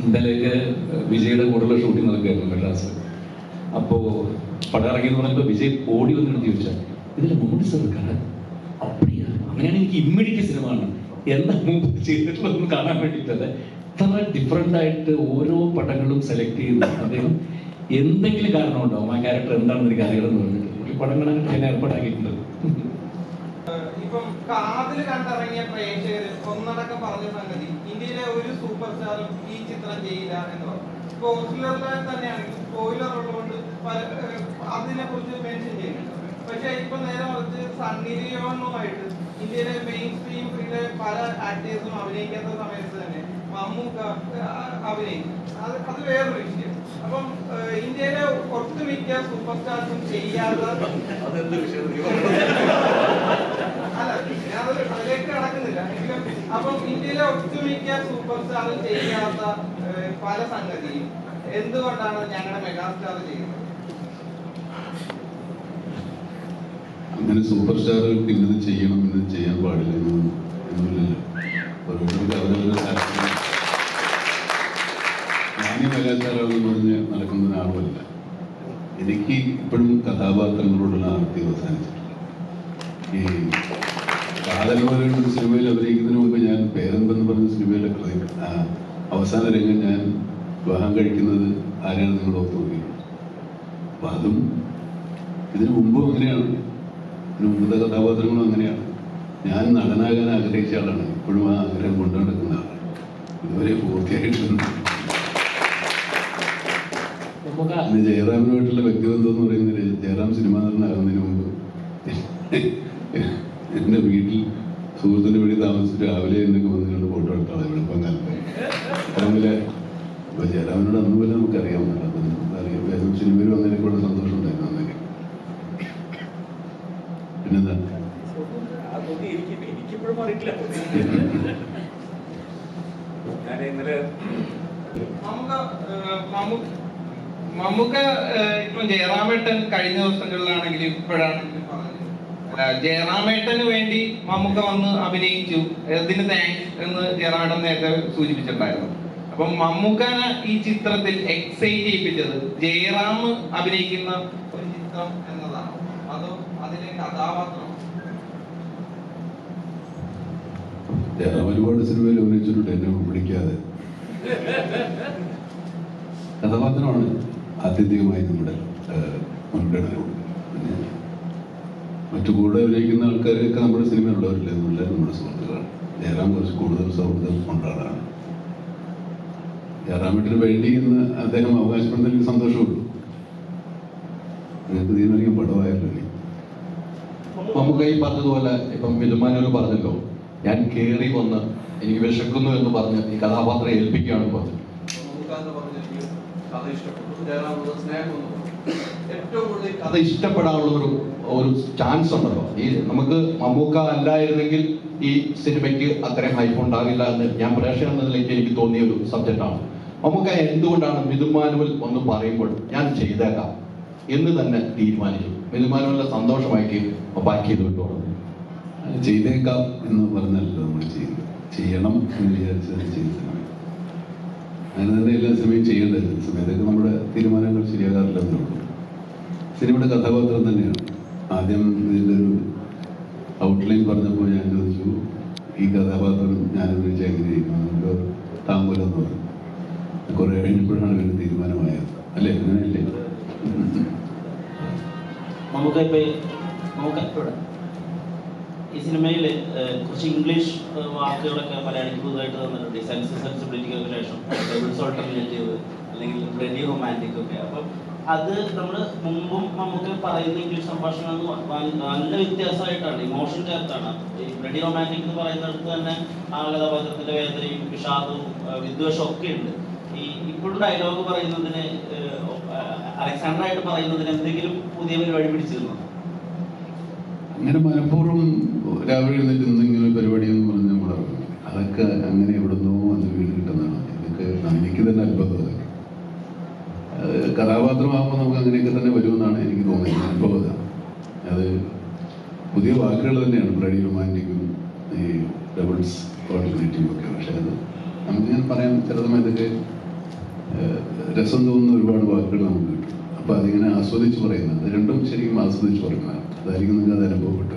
ഇന്നലെയൊക്കെ വിജയുടെ കൂടുതൽ ഷൂട്ടിംഗ് നടക്കുകയായിരുന്നു മെഡ്രാസ് അപ്പോൾ പടം ഇറങ്ങിയെന്ന് പറഞ്ഞപ്പോൾ വിജയ് ഓടി വന്നിട്ട് ചോദിച്ചാൽ ഇതിൽ മൂന്ന് സർക്കാർ അങ്ങനെയാണ് എനിക്ക് ഇമ്മീഡിയറ്റ് സിനിമ എന്താ മുമ്പ് ചെയ്തിട്ടുള്ളതെന്ന് കാണാൻ വേണ്ടിയിട്ടല്ല. ഇത്ര ഡിഫറെന്റ് ആയിട്ട് ഓരോ പടങ്ങളും സെലക്ട് ചെയ്ത് അദ്ദേഹം എന്തെങ്കിലും കാരണം ഉണ്ടാവും ആ ക്യാരക്ടർ എന്താണെന്ന് എനിക്ക് അറിയണമെന്ന് പറഞ്ഞിട്ട്. ഒരു പടം കാണാനായിട്ട് എന്നെ ഏർപ്പാടാക്കിയിട്ടുണ്ട്. ഇപ്പം കാതിൽ കണ്ടിറങ്ങിയ പ്രേക്ഷകർ ഒന്നടക്കം പറഞ്ഞ സംഗതി ഇന്ത്യയിലെ ഒരു സൂപ്പർ ഈ ചിത്രം ചെയ്യില്ല എന്ന് പറഞ്ഞു. സ്പോയിലറിലെ തന്നെയാണെങ്കിൽ സ്പോയിലർ ഉള്ളതുകൊണ്ട് അതിനെ കുറിച്ച് മെൻഷൻ ചെയ്യുന്നുണ്ട്. പക്ഷെ ഇപ്പൊ നേരെ മറിച്ച് സണ്ണി ലിയോണുമായിട്ട് ഇന്ത്യയിലെ മെയിൻ സ്ട്രീമിലെ പല ആക്ടേഴ്സും അഭിനയിക്കാത്ത സമയത്ത് തന്നെ മമ്മൂക്ക അഭിനയിക്കും. അത് അത് വേറൊരു വിഷയം. അപ്പം ഇന്ത്യയിലെ ഒട്ടുമിക്ക സൂപ്പർ സ്റ്റാർസും ചെയ്യാത്ത അപ്പം ഇന്ത്യയിലെ ഒട്ടുമിക്ക സൂപ്പർ സ്റ്റാറും ചെയ്യാത്ത പല സംഗതിയും എന്തുകൊണ്ടാണ് ഞങ്ങളുടെ മെഗാസ്റ്റാർ ചെയ്യുന്നത്? അങ്ങനെ സൂപ്പർ സ്റ്റാറുകൾക്ക് ഇന്നത് ചെയ്യണം ഇന്നത് ചെയ്യാൻ പാടില്ല എന്നൊന്നും ഒന്നുമില്ലല്ലോ. ഓരോരുത്തർക്ക് അവരവരുടെ താല്പര്യം ഞാനീ മെഗാസ്റ്റാറാണെന്ന് പറഞ്ഞ് നടക്കുന്ന ഒരാളുമല്ല. എനിക്ക് ഇപ്പോഴും കഥാപാത്രങ്ങളോടുള്ള ആർത്തി അവസാനിച്ചിട്ടില്ല ഈ കാതൽ പോലെയുള്ള ഒരു സിനിമയിൽ അഭിനയിക്കുന്നതിന് മുമ്പ് ഞാൻ പേരെന്തെന്ന് പറഞ്ഞ സിനിമയിലെ ആ, അവസാന രംഗം ഞാൻ വിവാഹം കഴിക്കുന്നത് ആരെയാണ് നിങ്ങൾ ഓർത്തു നോക്കിയത് അപ്പൊ അതും ഇതിനു മുമ്പും അങ്ങനെയാണ്. ഇതിനു മുമ്പത്തെ കഥാപാത്രങ്ങളും അങ്ങനെയാണ്. ഞാൻ നടനാകാൻ ആഗ്രഹിച്ച ആളാണ്. ഇപ്പോഴും ആ ആഗ്രഹം കൊണ്ടു നടക്കുന്ന ആളാണ്. ഇതുവരെ പൂർത്തിയായിട്ടുണ്ട് ജയറാമിനുമായിട്ടുള്ള വ്യക്തിബന്ധം എന്ന് പറയുന്നത് ജയറാം സിനിമ നടനാകുന്നതിന് മുമ്പ്. എന്റെ വീട്ടിൽ സുഹൃത്തിന്റെ വീട്ടിൽ താമസിച്ച് രാവിലെ എന്നൊക്കെ വന്ന് കണ്ട് ഫോട്ടോ എടുത്താണ് വെളുപ്പം കാലത്ത്. രാവിലെ അപ്പോൾ ജയറാമിനോട് അന്ന് പോലെ നമുക്കറിയാവുന്നതാണ് അപ്പം സിനിമയിൽ വന്നതിനെ കൂടെ സന്തോഷം ഉണ്ടായിരുന്നു അന്നൊക്കെ. പിന്നെന്താ? ഞാൻ ഇന്നലെ നമുക്ക് മമ്മൂക്ക ഇപ്പം ജയറാമേട്ടൻ കഴിഞ്ഞ ദിവസങ്ങളിലാണെങ്കിലും ഇപ്പോഴാണെങ്കിലും ജയറാമേട്ടന് വേണ്ടി മമ്മൂക്ക വന്ന് അഭിനയിച്ചു. ഇതിന് താങ്ക്സ് എന്ന് ജയറാമേട്ടൻ നേരത്തെ സൂചിപ്പിച്ചിട്ടുണ്ടായിരുന്നു. അപ്പം മമ്മൂക്ക ഈ ചിത്രത്തിൽ എക്സൈറ്റ് ചെയ്യിപ്പിച്ചത്. ജയറാം അഭിനയിക്കുന്ന ഒരു ചിത്രം എന്നതാണോ. അതോ അതിലെ കഥാപാത്രം? ഒരുപാട് സിനിമയിൽ അഭിനയിച്ചിട്ടുണ്ട് എന്നെ പിടിക്കാതെ. കഥാപാത്രമാണ് ആത്യന്തികമായി നമ്മുടെ മുൻഗണന പിന്നെ മറ്റു കൂടെ അഭിനയിക്കുന്ന ആൾക്കാരെയൊക്കെ നമ്മുടെ സിനിമയിലുള്ളവരില്ല? എന്നുള്ള നമ്മുടെ സുഹൃത്തുക്കളാണ് ജയറാം കുറച്ച് കൂടുതൽ സൗഹൃദം കൊണ്ടാടാണ് ജയറാമിട്ടിന് വേണ്ടി എന്ന് അദ്ദേഹം അവകാശപ്പെടുന്നതിൽ എനിക്ക് സന്തോഷമുള്ളൂ നിങ്ങൾക്ക് തീരുമാനിക്കാൻ പടമായല്ലോ ഇനി? നമുക്ക് ഈ പറഞ്ഞതുപോലെ ഇപ്പം മിതുമാനൂർ പറഞ്ഞല്ലോ ഞാൻ കയറി വന്ന് എനിക്ക് വിശക്കുന്നു എന്ന് പറഞ്ഞ് ഈ കഥാപാത്രം ഏൽപ്പിക്കുകയാണ് പറഞ്ഞത്. കഥ ഇഷ്ടപ്പെട്ടു. സ്നേഹമൊന്നും ഏറ്റവും കൂടുതൽ കഥ ഇഷ്ടപ്പെടാനുള്ള ഒരു ഒരു ചാൻസ് ഉണ്ടല്ലോ. ഈ നമുക്ക് മമ്മൂക്ക അല്ലായിരുന്നെങ്കിൽ ഈ സിനിമയ്ക്ക് അത്രയും ഹൈപ്പ് ഉണ്ടാകില്ല എന്ന് ഞാൻ പ്രേക്ഷകൻ എന്ന നിലയ്ക്ക് എനിക്ക് തോന്നിയ ഒരു സബ്ജക്റ്റാണ് മമ്മൂക്ക എന്തുകൊണ്ടാണ് മിതുമാനുവൽ ഒന്ന് പറയുമ്പോൾ ഞാൻ ചെയ്തേക്കാം എന്ന് തന്നെ തീരുമാനിച്ചു. മിതുമാനുവലിന്റെ സന്തോഷമായിട്ട് ബാക്കി വിട്ടോളൂ അത് ചെയ്തേക്കാം എന്ന് പറഞ്ഞല്ലോ നമ്മൾ ചെയ്യണം എന്ന് വിചാരിച്ചത് ചെയ്തില്ല അങ്ങനെ തന്നെ എല്ലാ സമയം ചെയ്യേണ്ടത്? സമയത്തൊക്കെ നമ്മുടെ തീരുമാനങ്ങൾ ശരിയാകാറില്ല സിനിമയുടെ കഥാപാത്രം തന്നെയാണ്. ആദ്യം ഇതിന്റെ ഒരു ഔട്ട്ലൈൻ പറഞ്ഞപ്പോൾ ഞാൻ ചോദിച്ചു ഈ കഥാപാത്രം ഞാൻ അഭിനയിച്ച എങ്ങനെയായിരിക്കും താമ്പൂലം എന്ന് പറഞ്ഞു. കുറെ കഴിഞ്ഞപ്പോഴാണ് ഇതിന് തീരുമാനമായത്. അല്ലേ? അങ്ങനെയല്ലേ? നമുക്ക് ഈ സിനിമയിൽ കുറച്ച് ഇംഗ്ലീഷ് വാക്കുകളൊക്കെ മലയാളിക്ക് പുതുതായിട്ട് തന്നിട്ടുണ്ട്. സെൻസ് സെൻസിബിലിറ്റിക്ക് ശേഷം ഓൾട്ടർനേറ്റീവ് അല്ലെങ്കിൽ റെഡി റൊമാന്റിക് ഒക്കെ. അപ്പം അത് നമ്മൾ മുമ്പും നമുക്ക് പറയുന്ന ഇംഗ്ലീഷ് സംഭാഷണം നല്ല വ്യത്യാസമായിട്ടാണ്. ഇമോഷൻ ചേർത്താണ് റെഡി റൊമാന്റിക് എന്ന് പറയുന്നിടത്ത് തന്നെ ആ കഥാപാത്രത്തിന്റെ വേദനയും വിഷാദവും വിദ്വേഷവും ഒക്കെ ഉണ്ട്. ഈ ഇപ്പോഴും ഡയലോഗ് പറയുന്നതിന് അലക്സാണ്ടർ ആയിട്ട് പറയുന്നതിന് എന്തെങ്കിലും പുതിയ പരിപാടി പിടിച്ചിരുന്നു? അങ്ങനെ മനഃപൂർവം രാവിലെ എഴുന്നേറ്റ് എന്തെങ്കിലും ഒരു പരിപാടി എന്ന് പറഞ്ഞ് നമ്മൾ. അതൊക്കെ അങ്ങനെ എവിടുന്നോ അത് വീട് കിട്ടുന്നതാണ്. ഇതൊക്കെ എനിക്ക് തന്നെ അത്ഭുതം അത് കഥാപാത്രമാകുമ്പോൾ നമുക്ക് അങ്ങനെയൊക്കെ തന്നെ വരുമെന്നാണ് എനിക്ക് തോന്നിയത്. അത്ഭുതം. അത് പുതിയ വാക്കുകൾ തന്നെയാണ്. ബ്ലഡി റൊമാന്റിക്കും ഈ ഡബിൾസ് ഓൾട്ടർനേറ്റീവും ഒക്കെ. പക്ഷേ അത് നമുക്ക് ഞാൻ പറയാൻ ചില സമയത്തൊക്കെ ഏഹ്, രസം തോന്നുന്ന ഒരുപാട് വാക്കുകൾ നമുക്ക് കിട്ടും. അപ്പൊ അതിങ്ങനെ ആസ്വദിച്ച് പറയുന്നത്. രണ്ടും ശരിക്കും ആസ്വദിച്ച് പറയുന്നതാണ്. അതായിരിക്കും നിങ്ങൾക്ക് അത് അനുഭവപ്പെട്ടത്.